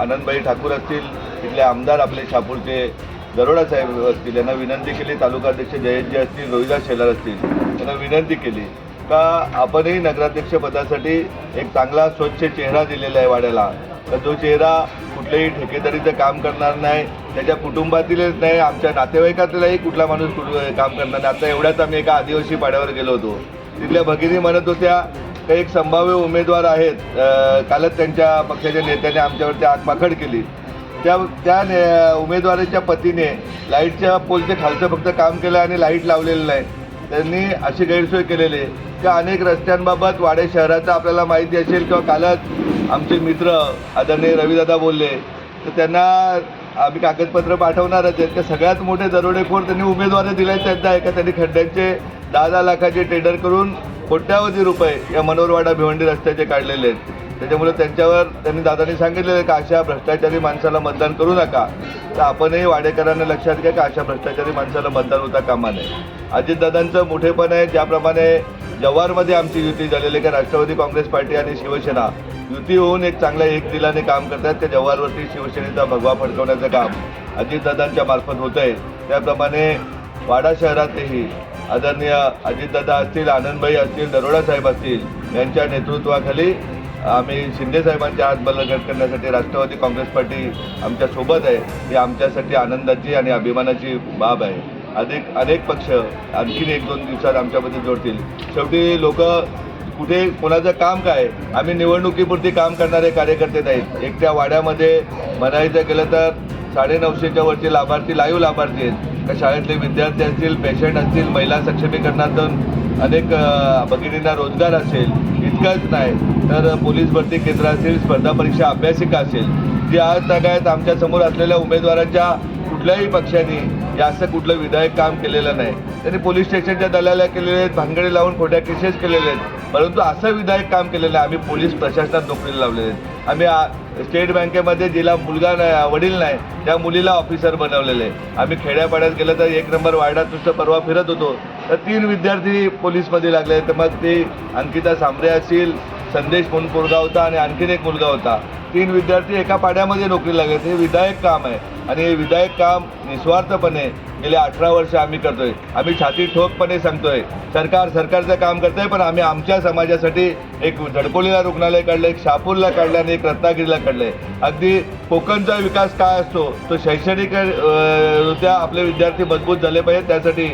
आनंदबाई ठाकूर असतील तिथले आमदार आपले शापूरचे दरोडा साहेब असतील यांना विनंती केली तालुकाध्यक्ष जयंतजी असतील रोहिदास शेलार असतील यांना विनंती केली का आपणही नगराध्यक्ष पदासाठी एक चांगला स्वच्छ चेहरा दिलेला आहे वाड्याला. तर जो चेहरा कुठल्याही ठेकेदारीचं काम करणार नाही त्याच्या कुटुंबातीलच नाही आमच्या नातेवाईकातलाही कुठला माणूस कुठं काम करणार नाही. आता एवढ्याच आम्ही एका आदिवासी पाड्यावर गेलो होतो. तिथल्या भगिनी म्हणत होत्या काही एक संभाव्य उमेदवार आहेत. कालच त्यांच्या पक्षाच्या नेत्याने आमच्यावरती आगपाखड केली. त्या त्या ने- उमेदवाराच्या पतीने लाईटच्या पोलचे खालचं फक्त काम केलं आणि लाइट लावलेलं नाही. त्यांनी अशी गैरसोय केलेली आहे. अनेक रस्त्यांबाबत वाडे शहराचं आपल्याला माहिती असेल किंवा कालच आमचे मित्र आदरणीय रवीदादा बोलले तर त्यांना आम्ही कागदपत्र पाठवणारच आहेत. त्या सगळ्यात मोठे दरोडेखोर त्यांनी उमेदवार दिले त्यांचा आहे का त्यांनी खड्ड्यांचे दहा दहा लाखाचे टेंडर करून कोट्यावधी रुपये या मनोरवाडा भिवंडी रस्त्याचे काढलेले आहेत. त्याच्यामुळे त्यांच्यावर त्यांनी दादांनी सांगितलेलं आहे का अशा भ्रष्टाचारी माणसाला मतदान करू नका. तर आपणही वाडेकरांना लक्षात घ्या का अशा भ्रष्टाचारी माणसाला मतदान होता कामा नये. अजितदादांचं मोठेपण आहे. ज्याप्रमाणे जव्हारमध्ये आमची युती झालेली आहे का राष्ट्रवादी काँग्रेस पार्टी आणि शिवसेना युती होऊन एक चांगल्या एक दिलाने काम करतात. त्या जव्हारवरती शिवसेनेचा भगवा फडकवण्याचं काम अजितदादांच्या मार्फत होत आहे त्याप्रमाणे वाडा शहरातही आदरणीय अजितदादा असतील आनंदभाई असतील दरोडा साहेब असतील यांच्या नेतृत्वाखाली आम्ही शिंदे साहेबांच्या हात बलगट करण्यासाठी राष्ट्रवादी काँग्रेस पार्टी आमच्यासोबत आहे. ही आमच्यासाठी आनंदाची आणि अभिमानाची बाब आहे. अधिक अनेक पक्ष आणखीन एक दोन दिवसात आमच्यामध्ये जोडतील. शेवटी लोक कुठे कोणाचं काम काय? आम्ही निवडणुकीपुरती काम करणारे कार्यकर्ते नाहीत. एकट्या वाड्यामध्ये म्हणायचं गेलं तर साडेनऊशेच्या वरचे लाभार्थी लाईव्ह लाभार्थी आहेत. शाळेतले विद्यार्थी असतील पेशंट असतील महिला सक्षमीकरणातून अनेक भगिनींना रोजगार असेल इतकंच नाही. तर पोलीस भरती केंद्र असेल स्पर्धा परीक्षा अभ्यासिका असेल जी आज तागायत आमच्यासमोर असलेल्या उमेदवारांच्या कुठल्याही पक्षाने जास्त कुठलं विधायक काम केलेलं नाही. त्यांनी पोलीस स्टेशनच्या दलाल्या केलेल्या आहेत भांगडे लावून खोट्या केसेस केलेले आहेत. परंतु असं विधायक काम केलेलं आहे आम्ही पोलीस प्रशासनात नोकरीला लावलेले आहेत. आम्ही स्टेट बँकेमध्ये जिला मुलगा नाही वडील नाही त्या मुलीला ऑफिसर बनवलेले आहे. आम्ही खेड्यापाड्यात गेलं तर एक नंबर वार्डात नुसतं परवा फिरत होतो. तर तीन विद्यार्थी पोलीसमध्ये लागले तर मग ते अंकिता सांबरे असतील संदेश म्हणून होता आणि आणखीन एक मुलगा होता. तीन विद्यार्थी एका पाड्यामध्ये नोकरी लागले. हे विधायक काम आहे. आणि हे विधायक काम निस्वार्थपणे गेले अठरा वर्ष आम्ही करतोय. आम्ही छाती ठोकपणे सांगतोय. सरकार सरकारचं काम करतंय पण आम्ही आमच्या समाजासाठी एक झडकोलीला रुग्णालय काढलं एक शापूरला काढलं आणि एक रत्नागिरीला काढलंय. अगदी कोकणचा विकास काय असतो तो शैक्षणिक रित्या आपले विद्यार्थी मजबूत झाले पाहिजेत. त्यासाठी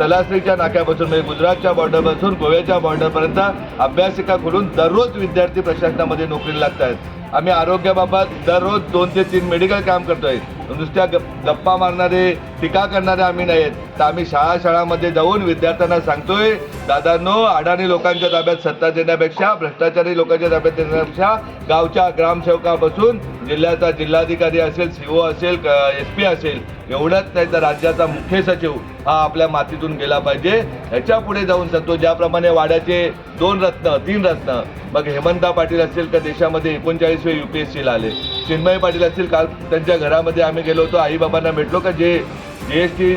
तलासरीच्या नाक्यापासून म्हणजे गुजरातच्या बॉर्डरपासून गोव्याच्या बॉर्डरपर्यंत अभ्यासिका खोलून दररोज विद्यार्थी प्रशासनामध्ये नोकरीला लागत आहेत आम्ही आरोग्याबाबत दररोज दोन ते तीन मेडिकल काम करतोय. नुसत्या गप्पा मारणारे टीका करणारे आम्ही नाही आहेत तर आम्ही शाळा शाळामध्ये जाऊन विद्यार्थ्यांना सांगतोय दादांनो अडाणी लोकांच्या ताब्यात सत्ता देण्यापेक्षा भ्रष्टाचारी लोकांच्या ताब्यात देण्यापेक्षा गावच्या ग्रामसेवकापासून जिल्ह्याचा जिल्हाधिकारी असेल सीओ असेल एस पी असेल एवढंच नाही तर राज्याचा मुख्य सचिव हा आपल्या मातीतून गेला पाहिजे. ह्याच्या पुढे जाऊन सांगतो ज्याप्रमाणे वाड्याचे दोन रत्न तीन रत्न मग हेमंता पाटील असतील तर देशामध्ये एकोणचाळीसवे यू पी एस सीला आले. चिन्मय पाटील असतील काल त्यांच्या घरामध्ये आम्ही गेलो होतो आईबाबांना भेटलो का जे जी एस टी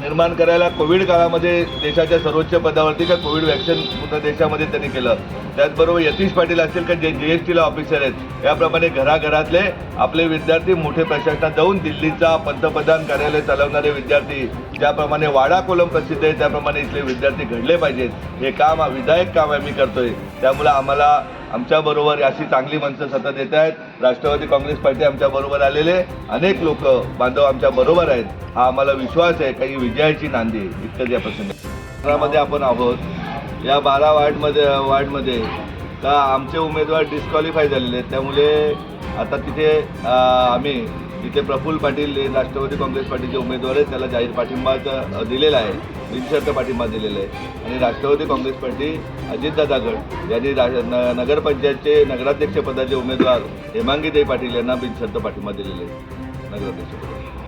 निर्माण करायला कोविड काळामध्ये देशाच्या सर्वोच्च पदावरती का कोविड व्हॅक्सिन पूर्ण देशामध्ये त्यांनी केलं. त्याचबरोबर यतीश पाटील असतील का जे जी एस टीला ऑफिसर आहेत याप्रमाणे घराघरातले आपले विद्यार्थी मोठे प्रशासनात जाऊन दिल्लीचा पंतप्रधान कार्यालय चालवणारे विद्यार्थी ज्याप्रमाणे वाडा कोलम प्रसिद्ध आहे त्याप्रमाणे इथले विद्यार्थी घडले पाहिजेत. हे काम विधायक काम आम्ही करतोय. त्यामुळे आम्हाला आमच्याबरोबर अशी चांगली माणसं सतत येत आहेत. राष्ट्रवादी काँग्रेस पार्टी आमच्याबरोबर आलेले अनेक लोक बांधव आमच्या बरोबर आहेत. हा आम्हाला विश्वास आहे काही विजयाची नांदी इतकं इतकंच या प्रसंगी. आपण आहोत. या बारा वार्डमध्ये वार्डमध्ये का आमचे उमेदवार डिस्क्वालिफाय झालेले आहेत. त्यामुळे आता तिथे आम्ही तिथे प्रफुल्ल पाटील हे राष्ट्रवादी काँग्रेस पार्टीचे उमेदवार आहेत त्याला जाहीर पाठिंबा दिलेला आहे. बिनशर्त पाठिंबा दिलेला आहे. आणि राष्ट्रवादी काँग्रेस पार्टी अजितदादा गड यांनी रा न नगरपंचायतचे नगराध्यक्षपदाचे उमेदवार हेमांगीताई पाटील यांना बिनशर्त पाठिंबा दिलेले आहे. नगराध्यक्षपदाचे.